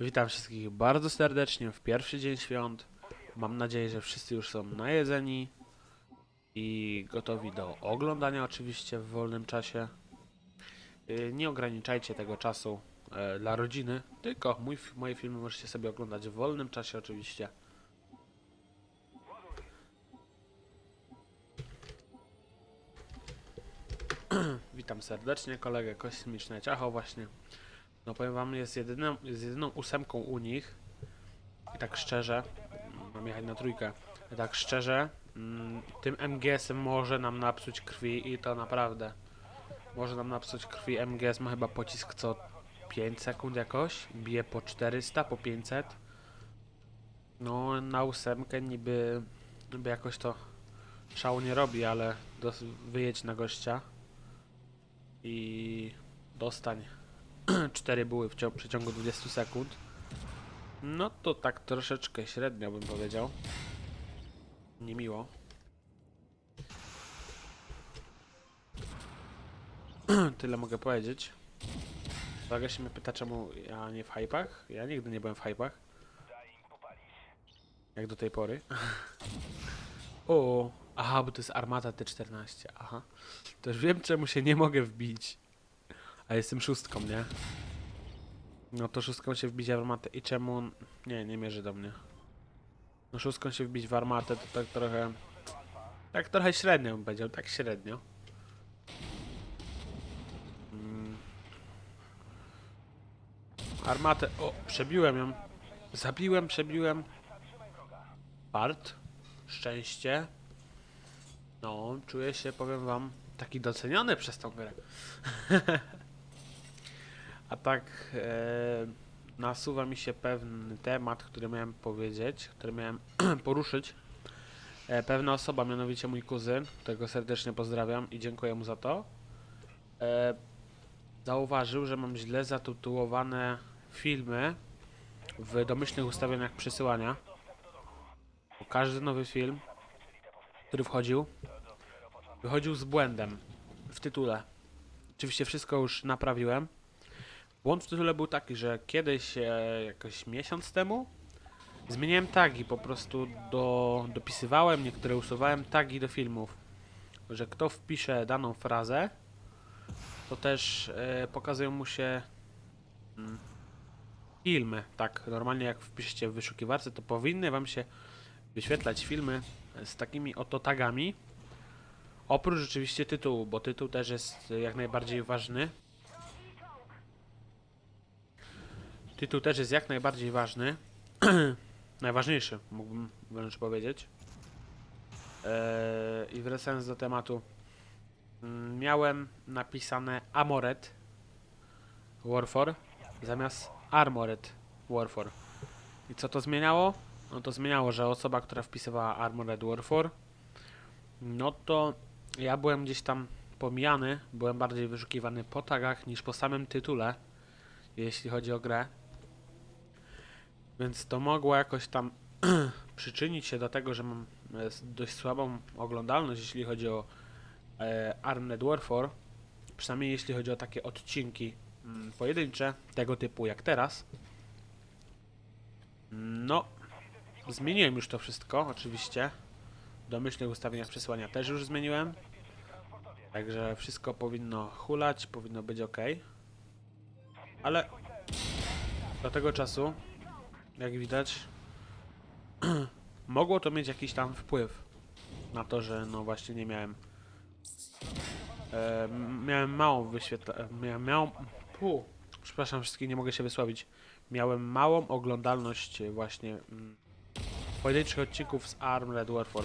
Witam wszystkich bardzo serdecznie w pierwszy dzień świąt. Mam nadzieję, że wszyscy już są najedzeni i gotowi do oglądania oczywiście w wolnym czasie. Yy, Nie ograniczajcie tego czasu e, dla rodziny, tylko mój, moje filmy możecie sobie oglądać w wolnym czasie oczywiście. Witam serdecznie, kolegę Kosmiczne Ciacho właśnie. No powiem wam, jest jedyną, jest jedyną ósemką u nich. I tak szczerze, mm, mam jechać na trójkę. I tak szczerze, mm, tym MGS-em może nam napsuć krwi i to naprawdę. Może nam napsuć krwi. MGS ma chyba pocisk co 5 sekund jakoś. Bije po 400, po 500. No na ósemkę niby, niby jakoś to szału nie robi, ale dos- wyjedź na gościa i dostań cztery były w przeciągu 20 sekund. No to tak troszeczkę średnio bym powiedział. Niemiło. Tyle mogę powiedzieć. Uwaga się mnie pyta, czemu ja nie w hypach? Ja nigdy nie byłem w hypach. Jak do tej pory. o, aha, bo to jest armata T14. Aha. Już wiem, czemu się nie mogę wbić. A jestem szóstką, nie? No to szóstką się wbić w armatę i czemu... Nie, nie mierzy do mnie. No szóstką się wbić w armatę to tak trochę... Tak trochę średnio bym powiedział, tak średnio. Mm. Armatę... O, przebiłem ją. Zabiłem, przebiłem. Part. Szczęście. No, czuję się, powiem wam, taki doceniony przez tą grę. A tak e, nasuwa mi się pewny temat, który miałem powiedzieć, który miałem poruszyć. E, pewna osoba, mianowicie mój kuzyn, którego serdecznie pozdrawiam i dziękuję mu za to, e, zauważył, że mam źle zatytułowane filmy w domyślnych ustawieniach przesyłania. Bo każdy nowy film, który wchodził, wychodził z błędem w tytule. Oczywiście wszystko już naprawiłem. Błąd w tytule był taki, że kiedyś, e, jakoś miesiąc temu, zmieniłem tagi, po prostu do, dopisywałem, niektóre usuwałem tagi do filmów. Że kto wpisze daną frazę, to też e, pokazują mu się mm, filmy. Tak, normalnie jak wpiszecie w wyszukiwarce, to powinny wam się wyświetlać filmy z takimi oto tagami. Oprócz rzeczywiście tytułu, bo tytuł też jest e, jak najbardziej ważny. Tytuł też jest jak najbardziej ważny. Najważniejszy, mógłbym wręcz powiedzieć. Eee, I wracając do tematu. Mm, Miałem napisane Amoret Warfare zamiast Armored Warfare. I co to zmieniało? No to zmieniało, że osoba, która wpisywała Armored Warfare, no to ja byłem gdzieś tam pomijany, byłem bardziej wyszukiwany po tagach niż po samym tytule, jeśli chodzi o grę. Więc to mogło jakoś tam przyczynić się do tego, że mam e, dość słabą oglądalność, jeśli chodzi o e, Armored Warfare. Przynajmniej jeśli chodzi o takie odcinki mm, pojedyncze, tego typu jak teraz. No, zmieniłem już to wszystko, oczywiście. W domyślnych ustawieniach przesłania też już zmieniłem. Także wszystko powinno hulać, powinno być ok. Ale do tego czasu jak widać, mogło to mieć jakiś tam wpływ na to, że no właśnie nie miałem. E, miałem małą wyświetla... Miałem małą. Pu, przepraszam wszystkich, nie mogę się wysławić. Miałem małą oglądalność e, właśnie mm, pojedynczych odcinków z Armored Warfare.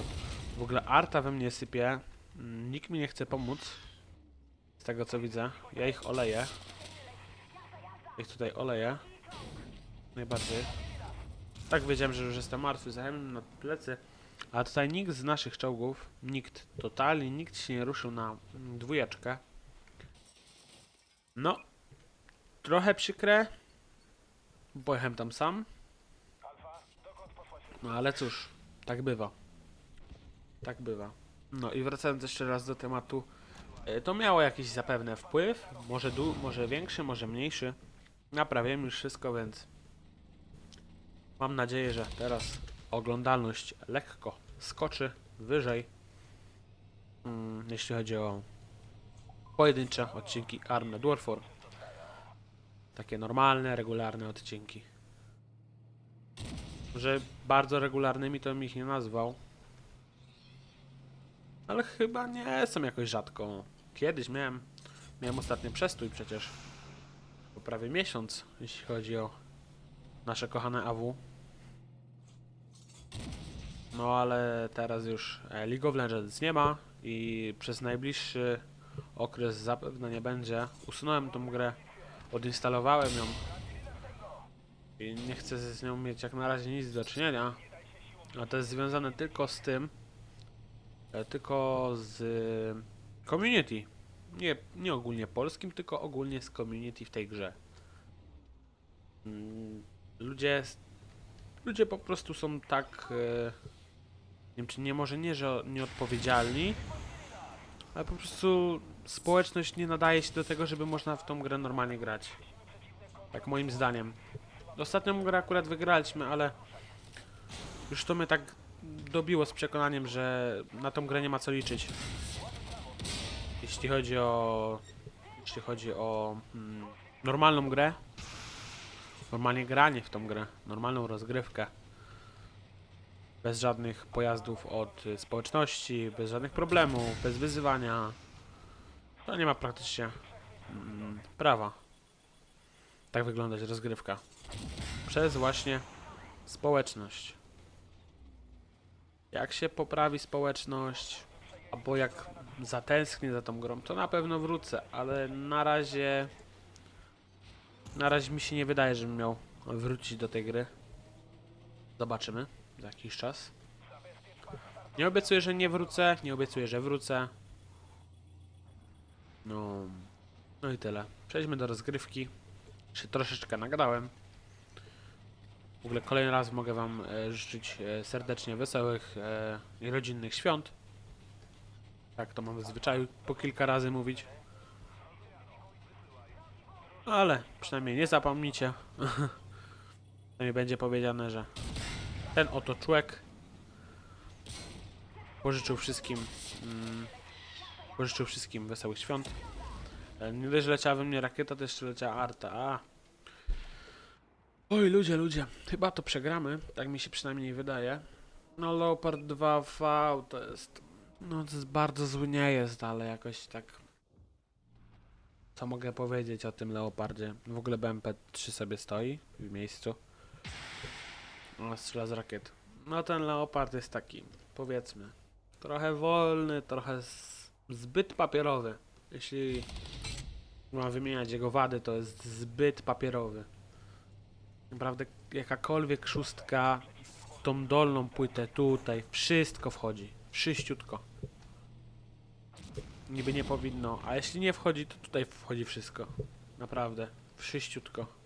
W ogóle Arta we mnie sypie. Mm, Nikt mi nie chce pomóc. Z tego co widzę. Ja ich oleję. Ich tutaj oleję. Najbardziej. Tak wiedziałem, że już jestem martwy, zajechałem na plecy. A tutaj nikt z naszych czołgów, nikt, totalnie nikt się nie ruszył na dwójeczkę. No, trochę przykre. Pojechałem tam sam. No ale cóż, tak bywa. Tak bywa. No i wracając jeszcze raz do tematu. e, To miało jakiś zapewne wpływ, może, może większy, może mniejszy. Naprawiłem już wszystko, więc Mam nadzieję, że teraz oglądalność lekko skoczy wyżej, mm, jeśli chodzi o pojedyncze odcinki Armored Warfare. Takie normalne, regularne odcinki. Że bardzo regularnymi to bym ich nie nazwał. Ale chyba nie są jakoś rzadko. Kiedyś miałem, miałem ostatni przestój przecież. Po prawie miesiąc, jeśli chodzi o nasze kochane AW. No ale teraz już e, League of Legends nie ma i przez najbliższy okres zapewne nie będzie. Usunąłem tą grę, odinstalowałem ją i nie chcę z nią mieć jak na razie nic do czynienia. A to jest związane tylko z tym, e, tylko z e, community. Nie, nie ogólnie polskim, tylko ogólnie z community w tej grze. Mm, Ludzie, ludzie po prostu są tak, czy nie może nie, że nieodpowiedzialni, ale po prostu społeczność nie nadaje się do tego, żeby można w tą grę normalnie grać. Tak moim zdaniem. Ostatnią grę akurat wygraliśmy, ale już to mnie tak dobiło z przekonaniem, że na tą grę nie ma co liczyć. Jeśli chodzi o... Jeśli chodzi o mm, normalną grę, normalnie granie w tą grę, normalną rozgrywkę. Bez żadnych pojazdów od y, społeczności, bez żadnych problemów, bez wyzywania. To nie ma praktycznie mm, prawa. Tak wyglądać rozgrywka. Przez właśnie społeczność. Jak się poprawi społeczność, albo jak zatęsknię za tą grą, to na pewno wrócę, ale na razie na razie mi się nie wydaje, żebym miał wrócić do tej gry. Zobaczymy za jakiś czas. Nie obiecuję, że nie wrócę, nie obiecuję, że wrócę. No, no i tyle. Przejdźmy do rozgrywki. Się troszeczkę nagadałem. W ogóle kolejny raz mogę Wam e, życzyć e, serdecznie wesołych e, i rodzinnych świąt. Tak to mam w zwyczaju po kilka razy mówić. Ale przynajmniej nie zapomnijcie. przynajmniej będzie powiedziane, że ten oto człowiek pożyczył wszystkim mm, pożyczył wszystkim wesołych świąt. Nie dość, leciała we mnie rakieta, to jeszcze leciała arta. A. Oj, ludzie, ludzie, chyba to przegramy, tak mi się przynajmniej wydaje. No, Leopard 2V to jest. No, to jest bardzo zły nie jest, ale jakoś tak. Co mogę powiedzieć o tym Leopardzie? W ogóle BMP-3 sobie stoi w miejscu. Strzela z rakiet. No, ten Leopard jest taki, powiedzmy, trochę wolny, trochę zbyt papierowy. Jeśli mam wymieniać jego wady, to jest zbyt papierowy. Naprawdę jakakolwiek szóstka tą dolną płytę tutaj, wszystko wchodzi. Wszyściutko. Niby nie powinno, a jeśli nie wchodzi, to tutaj wchodzi wszystko. Naprawdę. Wszyściutko.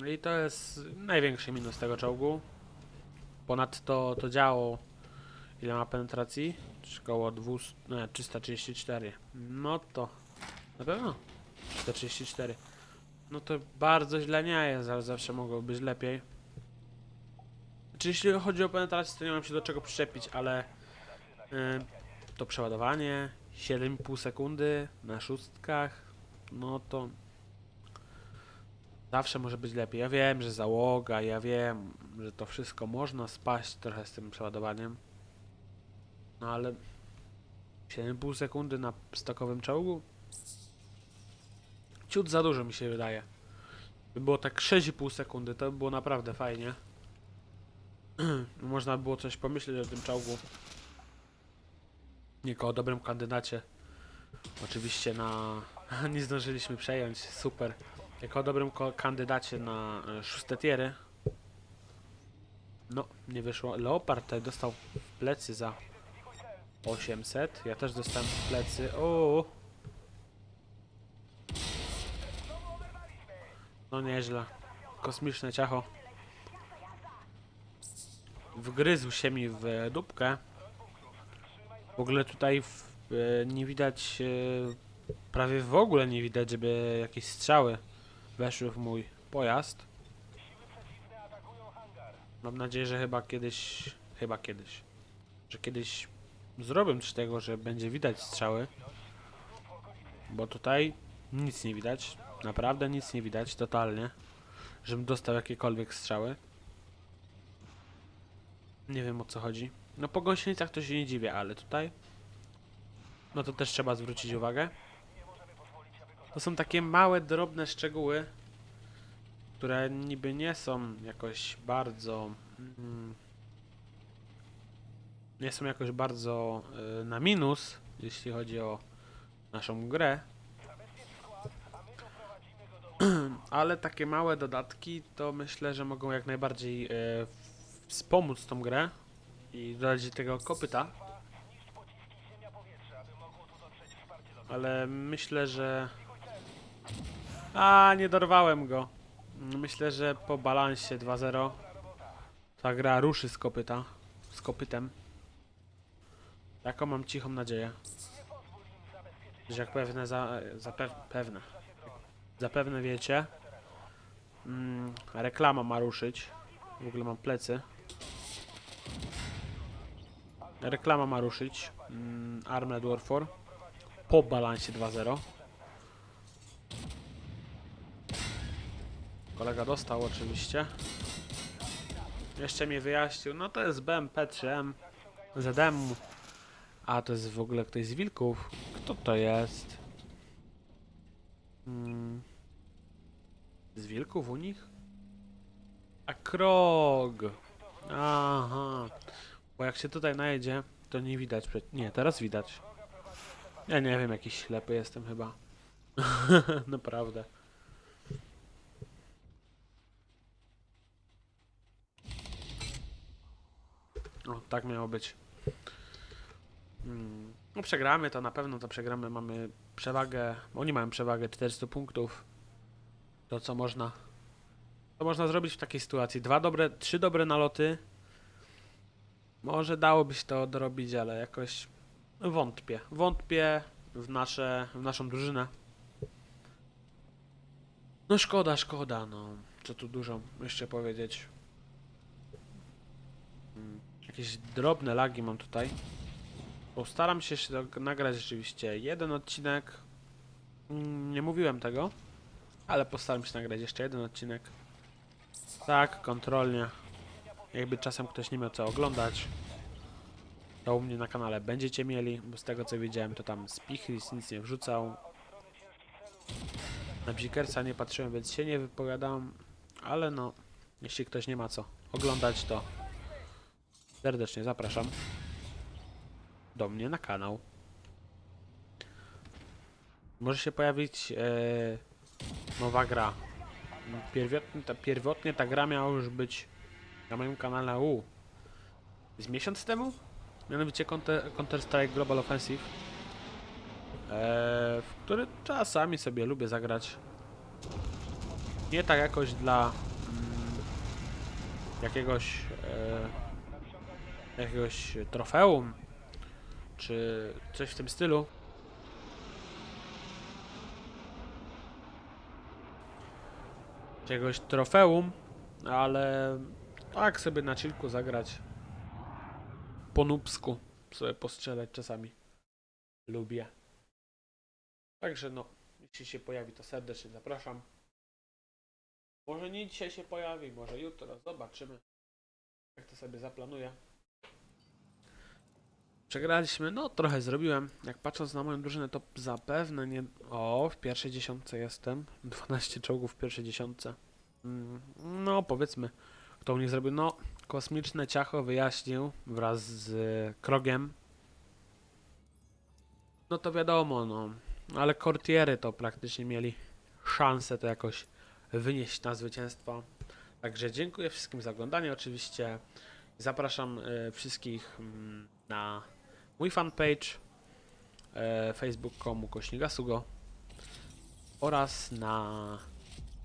No i to jest największy minus tego czołgu. Ponadto to działo ile ma penetracji? Około 200, nie, 334. No to na pewno 334. No to bardzo źle nie jest, ale zawsze mogło być lepiej. Czy jeśli chodzi o penetrację, to nie mam się do czego przyczepić, ale y, to przeładowanie 7,5 sekundy na szóstkach, no to zawsze może być lepiej. Ja wiem, że załoga, ja wiem, że to wszystko można spaść trochę z tym przeładowaniem. No ale 7,5 sekundy na stokowym czołgu? Ciut za dużo mi się wydaje. By było tak 6,5 sekundy, to by było naprawdę fajnie. Można by było coś pomyśleć o tym czołgu. Jako o dobrym kandydacie. Oczywiście na... Nie zdążyliśmy przejąć, super. Jako dobrym kandydacie na e, szóste tiery. No, nie wyszło. Leopard tutaj dostał w plecy za 800. Ja też dostałem w plecy. O. No nieźle. Kosmiczne ciacho. Wgryzł się mi w dupkę. W ogóle tutaj w, e, nie widać, e, prawie w ogóle nie widać, żeby jakieś strzały weszły w mój pojazd. Mam nadzieję, że chyba kiedyś, chyba kiedyś, że kiedyś zrobię coś tego, że będzie widać strzały. Bo tutaj nic nie widać. Naprawdę nic nie widać, totalnie. Żebym dostał jakiekolwiek strzały. Nie wiem o co chodzi. No po gąsienicach to się nie dziwię, ale tutaj... No to też trzeba zwrócić uwagę. To są takie małe, drobne szczegóły, które niby nie są jakoś bardzo... Mm, nie są jakoś bardzo y, na minus, jeśli chodzi o naszą grę. Ale takie małe dodatki to myślę, że mogą jak najbardziej e, wspomóc tą grę i dodać tego kopyta. Ale myślę, że... A, nie dorwałem go. Myślę, że po balansie 2-0 ta gra ruszy z kopyta. Z kopytem. Taką mam cichą nadzieję. Że jak pewne, za, zapew, pewne. Zapewne wiecie. Mm, reklama ma ruszyć. W ogóle mam plecy. Reklama ma ruszyć. Mm, Armored Warfare. Po balansie 2-0. Kolega dostał oczywiście. Jeszcze mi wyjaśnił, no to jest BMP 3M ZM. A to jest w ogóle ktoś z wilków. Kto to jest? Hmm. Z wilków u nich? A krog. Aha. Bo jak się tutaj najedzie, to nie widać. Nie, teraz widać. Ja nie wiem, jakiś ślepy jestem chyba. Naprawdę. O, tak miało być. Hmm. No przegramy to na pewno, to przegramy. Mamy przewagę, oni mają przewagę 400 punktów. To co można? Co można zrobić w takiej sytuacji? Dwa dobre, trzy dobre naloty. Może dałoby się to dorobić, ale jakoś wątpię. Wątpię w, nasze, w naszą drużynę. No szkoda, szkoda, no. Co tu dużo jeszcze powiedzieć. Mm, Jakieś drobne lagi mam tutaj. Postaram się dog- nagrać rzeczywiście jeden odcinek. Mm, Nie mówiłem tego, ale postaram się nagrać jeszcze jeden odcinek. Tak, kontrolnie. Jakby czasem ktoś nie miał co oglądać, to u mnie na kanale będziecie mieli, bo z tego co widziałem, to tam Spichris nic nie wrzucał. Na Bzikersa nie patrzyłem, więc się nie wypowiadam, ale no, jeśli ktoś nie ma co oglądać, to serdecznie zapraszam do mnie na kanał. Może się pojawić e, nowa gra. Pierwotnie ta, pierwotnie ta gra miała już być na moim kanale U. Z miesiąc temu? Mianowicie Counter- Counter-Strike Global Offensive. E, w który czasami sobie lubię zagrać. Nie tak jakoś dla mm, jakiegoś e, jakiegoś trofeum czy coś w tym stylu. Jakiegoś trofeum, ale tak sobie na chillku zagrać. Po nubsku sobie postrzelać czasami. Lubię. Także no, jeśli się pojawi, to serdecznie zapraszam. Może nie dzisiaj się pojawi, może jutro, zobaczymy. Jak to sobie zaplanuję. Przegraliśmy, no trochę zrobiłem. Jak patrząc na moją drużynę, to zapewne nie. O, w pierwszej dziesiątce jestem. 12 czołgów w pierwszej dziesiątce. Mm, No, powiedzmy, kto u nich zrobił. No, kosmiczne ciacho wyjaśnił wraz z Krogiem. No to wiadomo, no. Ale Cortiery to praktycznie mieli szansę to jakoś wynieść na zwycięstwo. Także dziękuję wszystkim za oglądanie oczywiście. Zapraszam e, wszystkich mm, na mój fanpage e, facebook.com kośnigasugo oraz na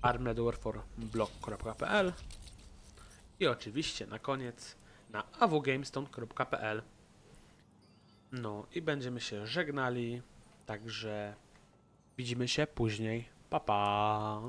armedwarforblog.pl i oczywiście na koniec na awgamestone.pl No i będziemy się żegnali, także widzimy się później. Pa pa!